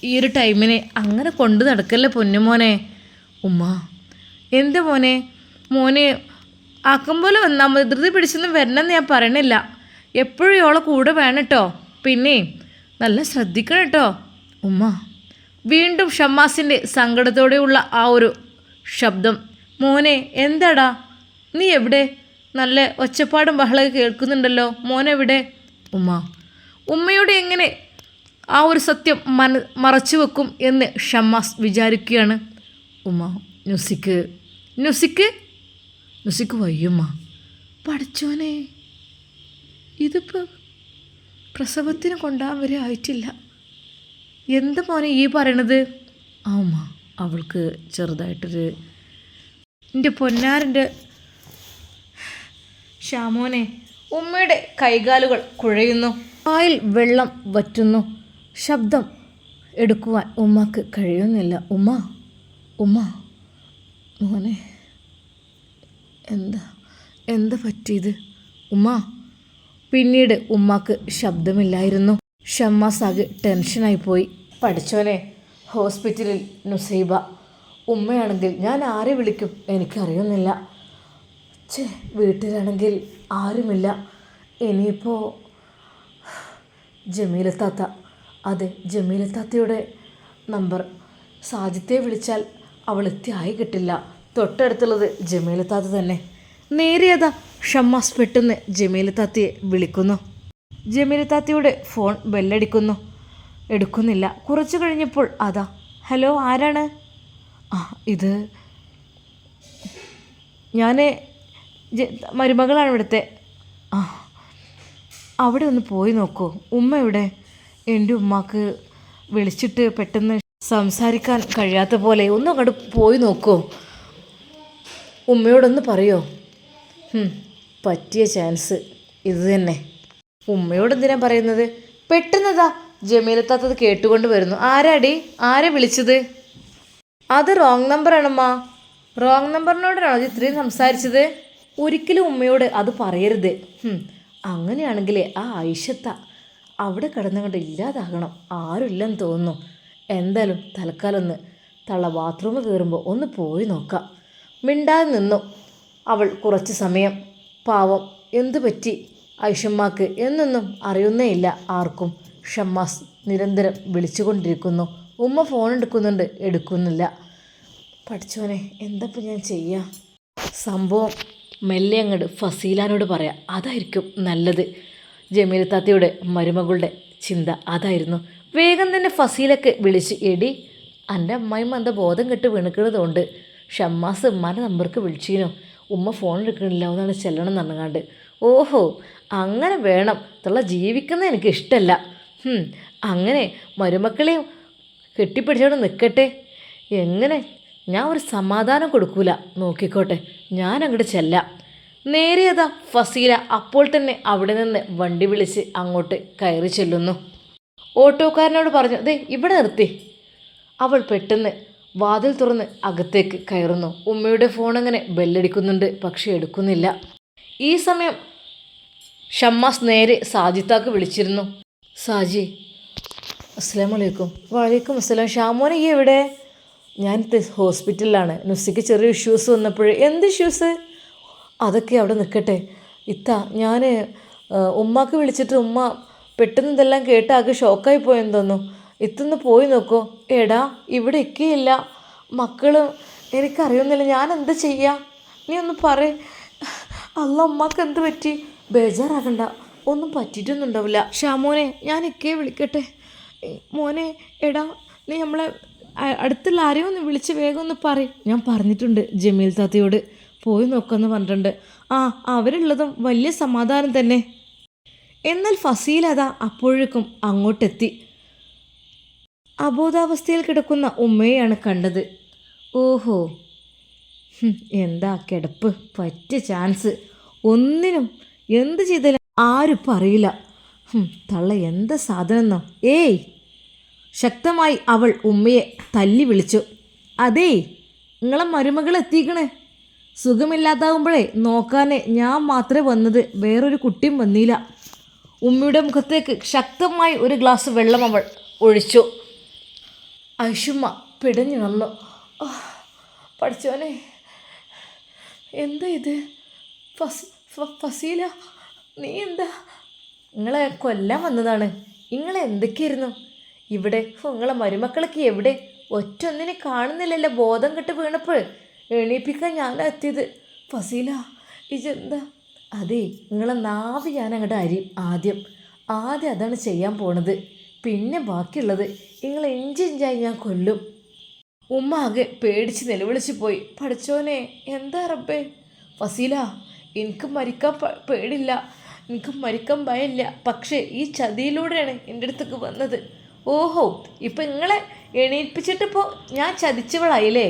ഈ ഒരു ടൈമിന് അങ്ങനെ കൊണ്ട് നടക്കല്ലേ പൊന്നുമോനെ ഉമ്മ എന്ത് മോനെ? മോനെ ആക്കം പോലെ വന്നാൽ മതി. ധൃതി പിടിച്ചൊന്നും വരണമെന്ന് ഞാൻ പറയണില്ല. എപ്പോഴും ഇവളെ കൂടെ വേണം കേട്ടോ പിന്നെ നല്ല ശ്രദ്ധിക്കണം കേട്ടോ ഉമ്മ വീണ്ടും ഷമ്മാസിന്റെ സങ്കടത്തോടെയുള്ള ആ ഒരു ശബ്ദം. മോനെ എന്താടാ? നീ എവിടെ? നല്ല ഒച്ചപ്പാടും ബഹളമൊക്കെ കേൾക്കുന്നുണ്ടല്ലോ. മോനെവിടെ? ഉമ്മ. ഉമ്മയോട് എങ്ങനെ ആ ഒരു സത്യം മന മറച്ചു വെക്കും എന്ന് ഷമ്മാസ് വിചാരിക്കുകയാണ്. ഉമ്മ നുസിക്ക്. നുസിക്ക്? നുസിക്ക് വയ്യുമ്മ പഠിച്ചോനെ ഇതിപ്പോൾ പ്രസവത്തിന് കൊണ്ടാൻ വരെ ആയിട്ടില്ല. എന്ത് മോനെ ഈ പറയണത്? ആ ഉമ്മ അവൾക്ക് ചെറുതായിട്ടൊരു എന്റെ പൊന്നാരന്റെ ശ്യാമോനെ ഉമ്മയുടെ കൈകാലുകൾ കുഴയുന്നു. വായിൽ വെള്ളം വറ്റുന്നു. ശബ്ദം എടുക്കുവാൻ ഉമ്മക്ക് കഴിയുന്നില്ല. ഉമ്മ ഉമ്മ മോനെ എന്താ എന്താ പറ്റിയത്? ഉമ്മ പിന്നീട് ഉമ്മാക്ക് ശബ്ദമില്ലായിരുന്നു. ഷമ്മാസാഗ് ടെൻഷനായി പോയി. പഠിച്ചോനെ ഹോസ്പിറ്റലിൽ നുസൈബ. ഉമ്മയാണെങ്കിൽ ഞാൻ ആരെ വിളിക്കും എനിക്കറിയുന്നില്ല. ഛേ വീട്ടിലാണെങ്കിൽ ആരുമില്ല. ഇനിയിപ്പോൾ ജമീലത്താത്ത. അതെ ജമീലത്താത്തയുടെ നമ്പർ. സാജിത്തെ വിളിച്ചാൽ അവൾ എത്തിയായി കിട്ടില്ല. തൊട്ടടുത്തുള്ളത് ജമീലത്താത്ത തന്നെ. നേരിയതാ ഷമ്മാസ് പെട്ടെന്ന് ജമീലത്താത്തയെ വിളിക്കുന്നു. ജമീലത്താത്തയുടെ ഫോൺ ബെല്ലടിക്കുന്നു. എടുക്കുന്നില്ല. കുറച്ച് കഴിഞ്ഞപ്പോൾ അതാ ഹലോ ആരാണ്? ആ ഇത് ഞാൻ മരുമകളാണ് ഇവിടുത്തെ. ആ അവിടെ ഒന്ന് പോയി നോക്കൂ. ഉമ്മ ഇവിടെ എന്റെ ഉമ്മാക്ക് വിളിച്ചിട്ട് പെട്ടെന്ന് സംസാരിക്കാൻ കഴിയാത്ത പോലെ ഒന്ന് അങ്ങോട്ട് പോയി നോക്കൂ. ഉമ്മയോടൊന്ന് പറയോ? പറ്റിയ ചാൻസ് ഇത് തന്നെ. ഉമ്മയോട് എന്തിനാ പറയുന്നത്? പെട്ടെന്നതാ ജമീലത്താത്തത് കേട്ടുകൊണ്ട് വരുന്നു. ആരാടി? ആരെ വിളിച്ചത്? അത് റോങ് നമ്പറാണമ്മ റോങ് നമ്പറിനോടാണോ ഇത് ഇത്രയും സംസാരിച്ചത്? ഒരിക്കലും ഉമ്മയോട് അത് പറയരുത്. അങ്ങനെയാണെങ്കിൽ ആ ഐഷത്ത അവിടെ കിടന്നുകൊണ്ട് ഇല്ലാതാകണം. ആരുമില്ലെന്ന് തോന്നുന്നു. എന്തായാലും തൽക്കാലം ഒന്ന് തള്ള ബാത്റൂമിൽ കയറുമ്പോൾ ഒന്ന് പോയി നോക്കാം. മിണ്ടാതെ നിന്നു അവൾ കുറച്ച് സമയം. പാവം എന്തു പറ്റി? ഐഷമ്മാക്ക് എന്നൊന്നും അറിയുന്നേയില്ല ആർക്കും ഷമ്മാസ് നിരന്തരം വിളിച്ചുകൊണ്ടിരിക്കുന്നു. ഉമ്മ ഫോൺ എടുക്കുന്നുണ്ട്. എടുക്കുന്നില്ല. പഠിച്ചോനെ എന്തപ്പോൾ ഞാൻ ചെയ്യാ? സംഭവം മെല്ലെ അങ്ങോട്ട് ഫസീലാനോട് പറയാം അതായിരിക്കും നല്ലത്. ജമീൽ താത്തയുടെ മരുമകളുടെ ചിന്ത അതായിരുന്നു. വേഗം തന്നെ ഫസീലൊക്കെ വിളിച്ച് എടി എന്റെ അമ്മായിമ്മ എന്താ ബോധം കെട്ട് വീണുക്കണതുകൊണ്ട് ഷമ്മാസ് ഉമ്മാന്റെ നമ്പർക്ക് വിളിച്ചീനു. ഉമ്മ ഫോൺ എടുക്കണില്ല എന്നാണ് ചെല്ലണം എന്നങ്ങാണ്ട് ഓഹോ അങ്ങനെ വേണം. എന്നുള്ള ജീവിക്കുന്നത് എനിക്ക് ഇഷ്ടമല്ല അങ്ങനെ മരുമക്കളെയും കെട്ടിപ്പിടിച്ചോണ്ട് നിൽക്കട്ടെ എങ്ങനെ? ഞാൻ ഒരു സമാധാനം കൊടുക്കൂല. നോക്കിക്കോട്ടെ ഞാൻ അങ്ങോട്ട് ചെല്ലാം. നേരെയതാ ഫസീല അപ്പോൾ തന്നെ അവിടെ നിന്ന് വണ്ടി വിളിച്ച് അങ്ങോട്ട് കയറി ചെല്ലുന്നു. ഓട്ടോക്കാരനോട് പറഞ്ഞു ദേ ഇവിടെ നിർത്തി. അവൾ പെട്ടെന്ന് വാതിൽ തുറന്ന് അകത്തേക്ക് കയറുന്നു. ഉമ്മയുടെ ഫോൺ അങ്ങനെ ബെല്ലടിക്കുന്നുണ്ട് പക്ഷെ എടുക്കുന്നില്ല. ഈ സമയം ഷമ്മാസ് നേരെ സാജിത്താക്ക് വിളിച്ചിരുന്നു. സാജി അസ്സാം വലൈക്കും വലൈക്കും അസ്സലാം. ഷാമോനെ എവിടെ? ഞാൻ ഹോസ്പിറ്റലിലാണ്. നുസിക്ക് ചെറിയ ഇഷ്യൂസ് വന്നപ്പോൾ എന്ത് ഇഷ്യൂസ് അതൊക്കെ അവിടെ നിൽക്കട്ടെ. ഇത്ത ഞാൻ ഉമ്മാക്ക് വിളിച്ചിട്ട് ഉമ്മ പെട്ടെന്ന് ഇതെല്ലാം കേട്ട് ആകെ ഷോക്കായി പോയെന്ന് തോന്നുന്നു. ഇത്തൊന്ന് പോയി നോക്കൂ. എടാ ഇവിടെ ഇക്കയില്ല. മക്കളും എനിക്കറിയുന്നില്ല. ഞാൻ എന്ത് ചെയ്യാം? നീ ഒന്ന് പറ അല്ല ഉമ്മാക്ക് എന്ത് പറ്റി? ബേജാറാകണ്ട. ഒന്നും പറ്റിയിട്ടൊന്നും ഉണ്ടാവില്ല. ഷാമോനെ ഞാൻ ഇക്കയെ വിളിക്കട്ടെ. മോനെ എടാ നീ നമ്മളെ അടുത്തുള്ള ആരെയും ഒന്ന് വിളിച്ച് വേഗം ഒന്ന് പറ ഞാൻ പറഞ്ഞിട്ടുണ്ട് ജമീൽ താത്തയോട്. പോയി നോക്കാമെന്ന് പറഞ്ഞിട്ടുണ്ട്. ആ അവരുള്ളതും വലിയ സമാധാനം തന്നെ. എന്നാൽ ഫസീൽ അതാ അപ്പോഴേക്കും അങ്ങോട്ടെത്തി. അബോധാവസ്ഥയിൽ കിടക്കുന്ന ഉമ്മയെയാണ് കണ്ടത്. ഓഹോ. എന്താ കിടപ്പ്? പറ്റിയ ചാൻസ്. ഒന്നിനും എന്ത് ചെയ്താലും ആരും പറയില്ല. തള്ള എന്താ സാധനം ഏയ് ശക്തമായി അവൾ ഉമ്മയെ തല്ലി വിളിച്ചു. അതേ നിങ്ങളെ മരുമകൾ എത്തിക്കണേ. സുഖമില്ലാതാവുമ്പോഴേ നോക്കാനേ ഞാൻ മാത്രമേ വന്നത് വേറൊരു കുട്ടിയും വന്നില്ല. ഉമ്മയുടെ മുഖത്തേക്ക് ശക്തമായി ഒരു ഗ്ലാസ് വെള്ളം അവൾ ഒഴിച്ചു. ഐഷുമ്മ പിടഞ്ഞു വന്നു പഠിച്ചോനെ എന്താ ഇത്? ഫസ് ഫസീല നീ എന്താ? നിങ്ങളെ കൊല്ലാൻ വന്നതാണ്. നിങ്ങളെ എന്തൊക്കെയായിരുന്നു ഇവിടെ നിങ്ങളെ മരുമക്കളൊക്കെ എവിടെ? ഒറ്റ ഒന്നിനെ കാണുന്നില്ലല്ലോ ബോധം കെട്ട് വീണപ്പോൾ. എണീപ്പിക്കാൻ ഞാനാ എത്തിയത്. ഫസീല ഇജെന്താ? അതെ നിങ്ങളെ നാവ് ഞാൻ അങ്ങോട്ട് അരിയും ആദ്യം. ആദ്യം അതാണ് ചെയ്യാൻ പോണത്. പിന്നെ ബാക്കിയുള്ളത്. നിങ്ങൾ ഇഞ്ചിഞ്ചായി ഞാൻ കൊല്ലും. ഉമ്മ ആകെ പേടിച്ച് നിലവിളിച്ച് പോയി. പഠിച്ചോനെ എന്താ റബ്ബേ? ഫസീല എനിക്ക് മരിക്കാൻ പേടില്ല. എനിക്ക് മരിക്കാൻ ഭയമില്ല. പക്ഷേ ഈ ചതിയിലൂടെയാണ് എന്റെ അടുത്തേക്ക് വന്നത്. ഓഹോ ഇപ്പം നിങ്ങളെ എണീപ്പിച്ചിട്ടിപ്പോൾ ഞാൻ ചതിച്ചവളായില്ലേ?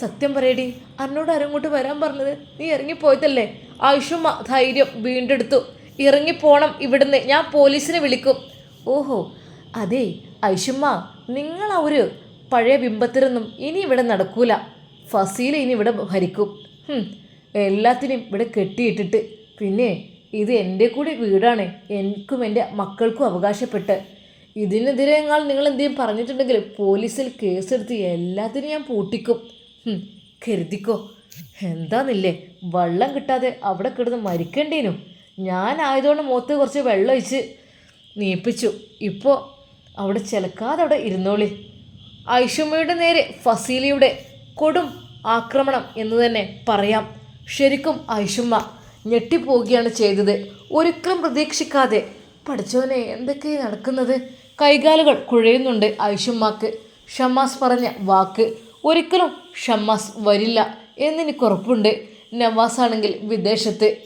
സത്യം പറയടി അന്നോട് അരങ്ങോട്ട് വരാൻ പറഞ്ഞത് നീ ഇറങ്ങിപ്പോയതല്ലേ? ആയുഷും ധൈര്യം വീണ്ടെടുത്തു. ഇറങ്ങിപ്പോണം ഇവിടുന്ന് ഞാൻ പോലീസിനെ വിളിക്കും. ഓഹോ അതെ ഐഷുമ്മ നിങ്ങൾ ആ ഒരു പഴയ ബിംബത്തിലൊന്നും ഇനി ഇവിടെ നടക്കൂല. ഫസീൽ ഇനി ഇവിടെ ഭരിക്കും. എല്ലാത്തിനും ഇവിടെ കെട്ടിയിട്ടിട്ട്. പിന്നെ ഇത് എന്റെ കൂടി വീടാണ്. എനിക്കും എന്റെ മക്കൾക്കും അവകാശപ്പെട്ട്. ഇതിനെതിരെ ഞങ്ങൾ നിങ്ങൾ എന്തെങ്കിലും പറഞ്ഞിട്ടുണ്ടെങ്കിൽ പോലീസിൽ കേസെടുത്ത് എല്ലാത്തിനും ഞാൻ പൂട്ടിക്കും. കരുതിക്കോ? എന്താന്നില്ലേ? വെള്ളം കിട്ടാതെ അവിടെ കിടന്ന് മരിക്കണ്ടേനു. ഞാൻ ആയതുകൊണ്ട് മുഖത്ത് കുറച്ച് വെള്ളം ഒഴിച്ച് നീപ്പിച്ചു. ഇപ്പോൾ അവിടെ ചിലക്കാതെ അവിടെ ഇരുന്നോളി. ഐഷമ്മയുടെ നേരെ ഫസീലിയുടെ കൊടും ആക്രമണം എന്ന് തന്നെ പറയാം. ശരിക്കും ഐഷുമ്മ ഞെട്ടിപ്പോവുകയാണ് ചെയ്തത്. ഒരിക്കലും പ്രതീക്ഷിക്കാതെ. പഠിച്ചവനെ എന്തൊക്കെയാണ് നടക്കുന്നത്? കൈകാലുകൾ കുഴയുന്നുണ്ട് ഐഷുമ്മക്ക്. ഷമ്മാസ് പറഞ്ഞ വാക്ക് ഒരിക്കലും ഷമ്മാസ് വരില്ല എന്നെനിക്ക് ഉറപ്പുണ്ട്. നവാസ് ആണെങ്കിൽ വിദേശത്ത്.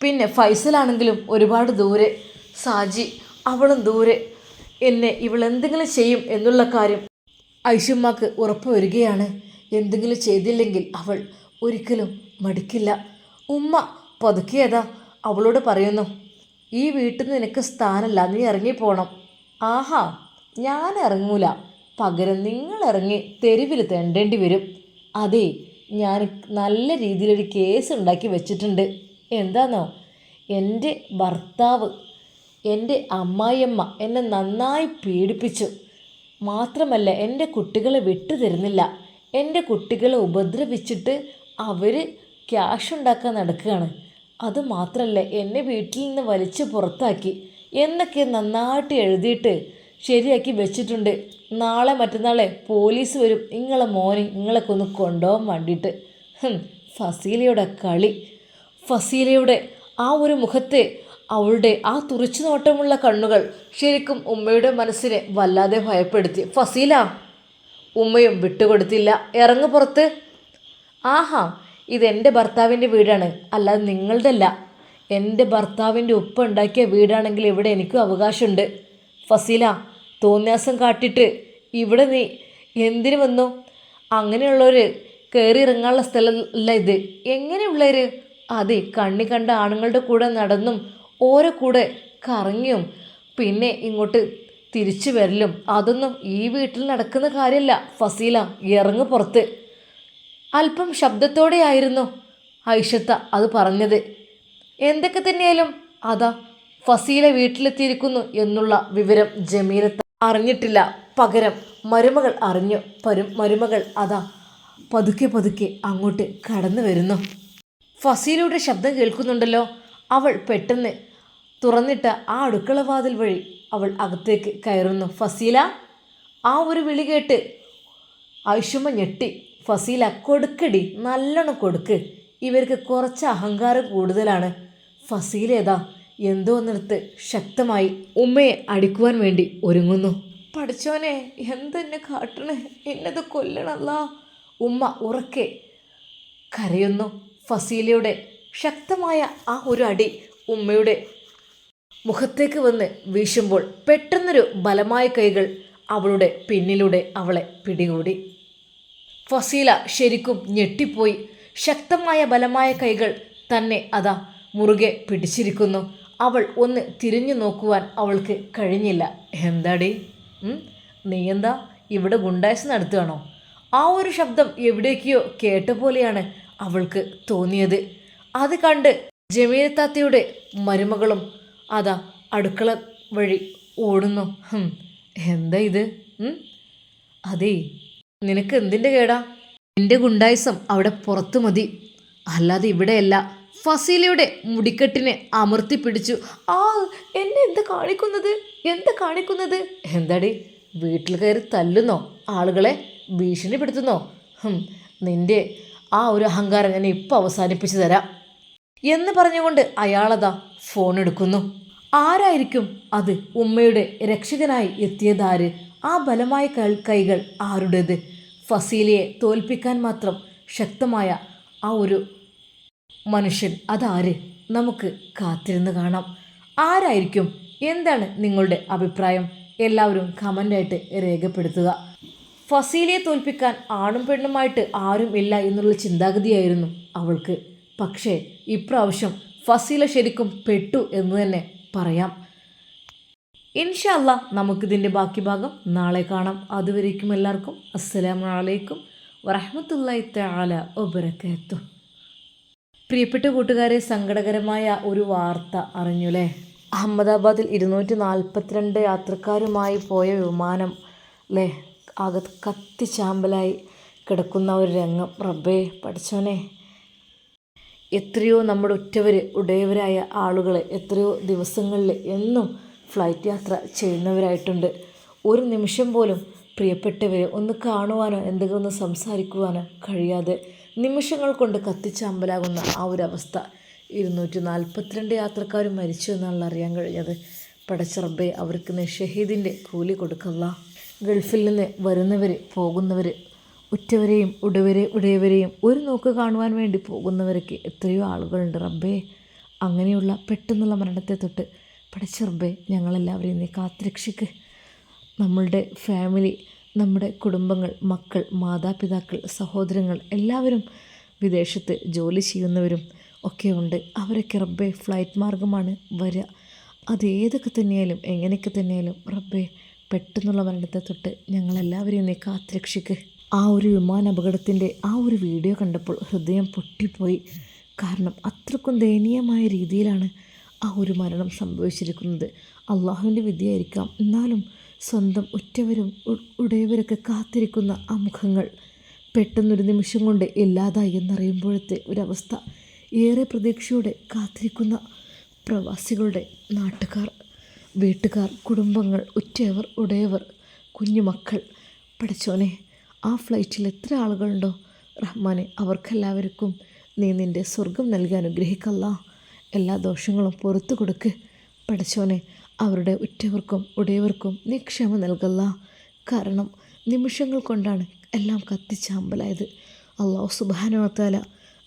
പിന്നെ ഫൈസലാണെങ്കിലും ഒരുപാട് ദൂരെ. സാജി അവളും ദൂരെ. എന്നെ ഇവൾ എന്തെങ്കിലും ചെയ്യും എന്നുള്ള കാര്യം ഐഷുമ്മക്ക് ഉറപ്പ് വരികയാണ്. എന്തെങ്കിലും ചെയ്തില്ലെങ്കിൽ അവൾ ഒരിക്കലും മടിക്കില്ല. ഉമ്മ പതുക്കിയതാ അവളോട് പറയുന്നു. ഈ വീട്ടിൽ നിന്ന് നിനക്ക് സ്ഥാനമല്ല. നീ ഇറങ്ങിപ്പോണം. ആഹാ ഞാൻ ഇറങ്ങൂല. പകരം നിങ്ങൾ ഇറങ്ങി തെരുവിൽ തെണ്ടേണ്ടി വരും. അതെ ഞാൻ നല്ല രീതിയിലൊരു കേസ് ഉണ്ടാക്കി വെച്ചിട്ടുണ്ട്. എന്താണോ എന്റെ ഭർത്താവ് എന്റെ അമ്മായിയമ്മ എന്നെ നന്നായി പീഡിപ്പിച്ചു. മാത്രമല്ല എന്റെ കുട്ടികളെ വിട്ടു തരുന്നില്ല. എന്റെ കുട്ടികളെ ഉപദ്രവിച്ചിട്ട് അവർ ക്യാഷ് ഉണ്ടാക്കാൻ നടക്കുകയാണ്. അതുമാത്രമല്ല എന്നെ വീട്ടിൽ നിന്ന് വലിച്ചു പുറത്താക്കി. എന്നൊക്കെ നന്നായിട്ട് എഴുതിയിട്ട് ശരിയാക്കി വെച്ചിട്ടുണ്ട്. നാളെ മറ്റന്നാളെ പോലീസ് വരും. നിങ്ങളെ മോനെ നിങ്ങളൊക്കെ ഒന്ന് കൊണ്ടുപോകാൻ വേണ്ടിയിട്ട്. ഫസീലയുടെ കളി. ഫസീലയുടെ ആ ഒരു മുഖത്തെ അവളുടെ ആ തുറച്ചു നോട്ടമുള്ള കണ്ണുകൾ ശരിക്കും ഉമ്മയുടെ മനസ്സിനെ വല്ലാതെ ഭയപ്പെടുത്തി. ഫസീല ഉമ്മയും വിട്ടുകൊടുത്തില്ല. ഇറങ്ങു പുറത്ത്. ആഹാ ഇതെന്റെ ഭർത്താവിന്റെ വീടാണ്. അല്ലാതെ നിങ്ങളുടെ അല്ല എന്റെ ഭർത്താവിന്റെ ഉപ്പ ഉണ്ടാക്കിയ വീടാണെങ്കിൽ ഇവിടെ എനിക്കും അവകാശമുണ്ട്. ഫസീല തോന്നിയാസം കാട്ടിട്ട് ഇവിടെ നീ എന്തിനു വന്നു? അങ്ങനെയുള്ളവർ കയറി ഇറങ്ങാനുള്ള സ്ഥലമല്ല ഇത്. എങ്ങനെയുള്ളവർ അതെ കണ്ണി കണ്ട ആണുങ്ങളുടെ കൂടെ നടന്നും ഓരോ കൂടെ കറങ്ങിയും പിന്നെ ഇങ്ങോട്ട് തിരിച്ചു വരലും. അതൊന്നും ഈ വീട്ടിൽ നടക്കുന്ന കാര്യമല്ല ഫസീല ഇറങ്ങു പുറത്ത്. അല്പം ശബ്ദത്തോടെയായിരുന്നു ഐഷത്ത അത് പറഞ്ഞത്. എന്തൊക്കെ തന്നെയായാലും അതാ ഫസീല വീട്ടിലെത്തിയിരിക്കുന്നു എന്നുള്ള വിവരം ജമീലത്ത് അറിഞ്ഞിട്ടില്ല. പകരം മരുമകൾ അറിഞ്ഞു. പരും മരുമകൾ അതാ പതുക്കെ പതുക്കെ അങ്ങോട്ട് കടന്നു വരുന്നു. ഫസീലയുടെ ശബ്ദം കേൾക്കുന്നുണ്ടല്ലോ. അവൾ പെട്ടെന്ന് തുറന്നിട്ട് ആ അടുക്കളവാതിൽ വഴി അവൾ അകത്തേക്ക് കയറുന്നു. ഫസീല ആ ഒരു വിളി കേട്ട് ഐഷുമ ഞെട്ടി. ഫസീല കൊടുക്കടി നല്ലോണം കൊടുക്ക്. ഇവർക്ക് കുറച്ച് അഹങ്കാരം കൂടുതലാണ്. ഫസീല ഏതാ എന്തോ നിർത്ത് ശക്തമായി ഉമ്മയെ അടിക്കുവാൻ വേണ്ടി ഒരുങ്ങുന്നു. പഠിച്ചോനെ എന്തെന്നെ കാട്ടണേ? എന്നത് കൊല്ലണല്ല. ഉമ്മ ഉറക്കെ കരയുന്നു. ഫസീലയുടെ ശക്തമായ ആ ഒരു അടി ഉമ്മയുടെ മുഖത്തേക്ക് വന്ന് വീശുമ്പോൾ പെട്ടെന്നൊരു ബലമായ കൈകൾ അവളുടെ പിന്നിലൂടെ അവളെ പിടികൂടി. ഫസീല ശരിക്കും ഞെട്ടിപ്പോയി. ശക്തമായ ബലമായ കൈകൾ തന്നെ അതാ മുറുകെ പിടിച്ചിരിക്കുന്നു. അവൾ ഒന്ന് തിരിഞ്ഞു നോക്കുവാൻ അവൾക്ക് കഴിഞ്ഞില്ല. എന്താടി? നീ എന്താ ഇവിടെ ഗുണ്ടായസ് നടത്തുകയാണോ ആ ഒരു ശബ്ദം എവിടേക്കോ കേട്ട പോലെയാണ് അവൾക്ക് തോന്നിയത്. അത് കണ്ട് ജമീലത്താത്തയുടെ മരുമകളും അതാ അടുക്കള വഴി ഓടുന്നു. എന്താ ഇത്? അതേ നിനക്ക് എന്തിന്റെ കേടാ? നിന്റെ ഗുണ്ടായിസം അവിടെ പുറത്തു മതി. അല്ലാതെ ഇവിടെയല്ല. ഫസീലയുടെ മുടിക്കെട്ടിനെ അമർത്തി പിടിച്ചു. ആ എന്നെ എന്താ കാണിക്കുന്നത്? എന്താ കാണിക്കുന്നത്? എന്താടി വീട്ടിൽ കയറി തല്ലുന്നോ? ആളുകളെ ഭീഷണിപ്പെടുത്തുന്നോ? നിന്റെ ആ ഒരു അഹങ്കാരം ഞാൻ ഇപ്പോൾ അവസാനിപ്പിച്ചു തരാം. എന്ന് പറഞ്ഞുകൊണ്ട് അയാളതാ ഫോൺ എടുക്കുന്നു. ആരായിരിക്കും അത്? ഉമ്മയുടെ രക്ഷകനായി എത്തിയതാര്? ആ ബലമായ കൈകൾ ആരുടേത്? ഫസീലയെ തോൽപ്പിക്കാൻ മാത്രം ശക്തമായ ആ ഒരു മനുഷ്യൻ അതാര്? നമുക്ക് കാത്തിരുന്ന് കാണാം. ആരായിരിക്കും? എന്താണ് നിങ്ങളുടെ അഭിപ്രായം? എല്ലാവരും കമന്റായിട്ട് രേഖപ്പെടുത്തുക. ഫസീലിയെ തോൽപ്പിക്കാൻ ആണും പെണ്ണുമായിട്ട് ആരും ഇല്ല എന്നുള്ള ചിന്താഗതിയായിരുന്നു അവൾക്ക്. പക്ഷേ ഇപ്രാവശ്യം ഫസീല ശരിക്കും പെട്ടു എന്ന് തന്നെ പറയാം. ഇൻഷല്ല നമുക്കിതിന്റെ ബാക്കി ഭാഗം നാളെ കാണാം. അതുവരേക്കും എല്ലാവർക്കും അസ്സലാമു അലൈക്കും ആല വബറകാതുഹു. പ്രിയപ്പെട്ട കൂട്ടുകാരെ സങ്കടകരമായ ഒരു വാർത്ത അറിഞ്ഞുല്ലേ അഹമ്മദാബാദിൽ ഇരുന്നൂറ്റി നാൽപ്പത്തിരണ്ട് യാത്രക്കാരുമായി പോയ വിമാനം അല്ലേ ആകെ കത്തിച്ചാമ്പലായി കിടക്കുന്ന ഒരു രംഗം. റബ്ബേ പഠിച്ചോനെ. എത്രയോ നമ്മുടെ ഉറ്റവർ ഉടയവരായ ആളുകൾ എത്രയോ ദിവസങ്ങളിൽ എന്നും ഫ്ലൈറ്റ് യാത്ര ചെയ്യുന്നവരായിട്ടുണ്ട്. ഒരു നിമിഷം പോലും പ്രിയപ്പെട്ടവരെ ഒന്ന് കാണുവാനോ എന്തെങ്കിലും ഒന്ന് സംസാരിക്കുവാനോ കഴിയാതെ നിമിഷങ്ങൾ കൊണ്ട് കത്തിച്ചാമ്പലാകുന്ന ആ ഒരു അവസ്ഥ. ഇരുന്നൂറ്റി നാൽപ്പത്തിരണ്ട് യാത്രക്കാരും മരിച്ചു എന്നാണ് അറിയാൻ കഴിഞ്ഞത്. പടച്ചറബെ അവർക്ക് നിഷഹീദിന്റെ കൂലി കൊടുക്കല്ല. ഗൾഫിൽ നിന്ന് വരുന്നവർ പോകുന്നവർ ഉറ്റവരെയും ഉടവരെ ഉടയവരെയും ഒരു നോക്ക് കാണുവാൻ വേണ്ടി പോകുന്നവരൊക്കെ എത്രയോ ആളുകളുണ്ട് റബ്ബേ. അങ്ങനെയുള്ള പെട്ടെന്നുള്ള മരണത്തെ തൊട്ട് പഠിച്ച റബ്ബേ ഞങ്ങളെല്ലാവരെയും നീ കാത്തുരക്ഷിക്ക്. നമ്മളുടെ ഫാമിലി നമ്മുടെ കുടുംബങ്ങൾ മക്കൾ മാതാപിതാക്കൾ സഹോദരങ്ങൾ എല്ലാവരും വിദേശത്ത് ജോലി ചെയ്യുന്നവരും ഒക്കെ ഉണ്ട്. അവരൊക്കെ റബ്ബെ ഫ്ലൈറ്റ് മാർഗമാണ് വരിക. അത് ഏതൊക്കെ തന്നെയാലും എങ്ങനെയൊക്കെ തന്നെയാലും റബ്ബെ പെട്ടെന്നുള്ള മരണത്തെ തൊട്ട് ഞങ്ങളെല്ലാവരെയും നീ കാത്തുരക്ഷിക്ക്. ആ ഒരു വിമാന അപകടത്തിന്റെ ആ ഒരു വീഡിയോ കണ്ടപ്പോൾ ഹൃദയം പൊട്ടിപ്പോയി. കാരണം അത്രക്കും ദയനീയമായ രീതിയിലാണ് ആ ഒരു മരണം സംഭവിച്ചിരിക്കുന്നത്. അള്ളാഹുവിന്റെ വിധിയായിരിക്കാം. എന്നാലും സ്വന്തം ഉറ്റവരും ഉടയവരൊക്കെ കാത്തിരിക്കുന്ന ആ മുഖങ്ങൾ പെട്ടെന്നൊരു നിമിഷം കൊണ്ട് ഇല്ലാതായി എന്നറിയുമ്പോഴത്തെ ഒരവസ്ഥ ഏറെ പ്രതീക്ഷയോടെ കാത്തിരിക്കുന്ന പ്രവാസികളുടെ നാട്ടുകാർ വീട്ടുകാർ കുടുംബങ്ങൾ ഉറ്റയവർ ഉടയവർ കുഞ്ഞുമക്കൾ. പഠിച്ചോനെ ആ ഫ്ലൈറ്റിൽ എത്ര ആളുകളുണ്ടോ? റഹ്മാനെ അവർക്കെല്ലാവർക്കും നീ നിന്റെ സ്വർഗം നൽകി അനുഗ്രഹിക്കല്ല. എല്ലാ ദോഷങ്ങളും പുറത്തു കൊടുക്ക് പഠിച്ചോനെ അവരുടെ ഉറ്റവർക്കും ഉടയവർക്കും നീ ക്ഷമ നൽകല്ല. കാരണം നിമിഷങ്ങൾ കൊണ്ടാണ് എല്ലാം കത്തിച്ചാമ്പലായത്. അള്ളാഹു സുബാനുവത്താല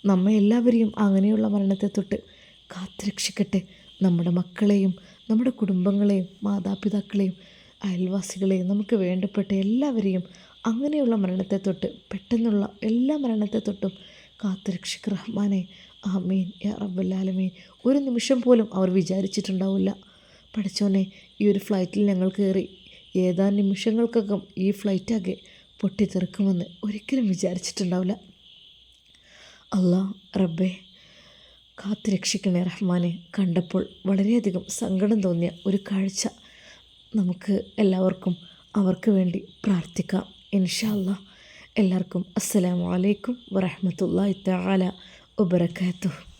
നമ്മെ എല്ലാവരെയും അങ്ങനെയുള്ള മരണത്തെ തൊട്ട് കാത്തുരക്ഷിക്കട്ടെ. നമ്മുടെ മക്കളെയും നമ്മുടെ കുടുംബങ്ങളെയും മാതാപിതാക്കളെയും അയൽവാസികളെയും നമുക്ക് വേണ്ടപ്പെട്ട എല്ലാവരെയും അങ്ങനെയുള്ള മരണത്തെ തൊട്ട് പെട്ടെന്നുള്ള എല്ലാ മരണത്തെ തൊട്ടും കാത്തുരക്ഷിക്ക് റഹ്മാനെ. ആമീൻ. യാ റബ്ബല്ലാലമീൻ ഒരു നിമിഷം പോലും അവർ വിചാരിച്ചിട്ടുണ്ടാവില്ല. പഠിച്ചോനെ ഈ ഒരു ഫ്ലൈറ്റിൽ ഞങ്ങൾ കയറി ഏതാ നിമിഷങ്ങൾക്കകം ഈ ഫ്ലൈറ്റാകെ പൊട്ടിത്തെറുക്കുമെന്ന് ഒരിക്കലും വിചാരിച്ചിട്ടുണ്ടാവില്ല. അല്ലാ റബ്ബേ കാത്തു രക്ഷിക്കണേ റഹ്മാനെ. കണ്ടപ്പോൾ വളരെയധികം സങ്കടം തോന്നിയ ഒരു കാഴ്ച നമുക്ക് എല്ലാവർക്കും അവർക്ക് വേണ്ടി പ്രാർത്ഥിക്കാം. ഇൻഷാ അല്ലാ എല്ലാവർക്കും അസ്സലാമു അലൈക്കും വറഹ്മത്തുള്ളാഹി തആല വബറകാതുഹു.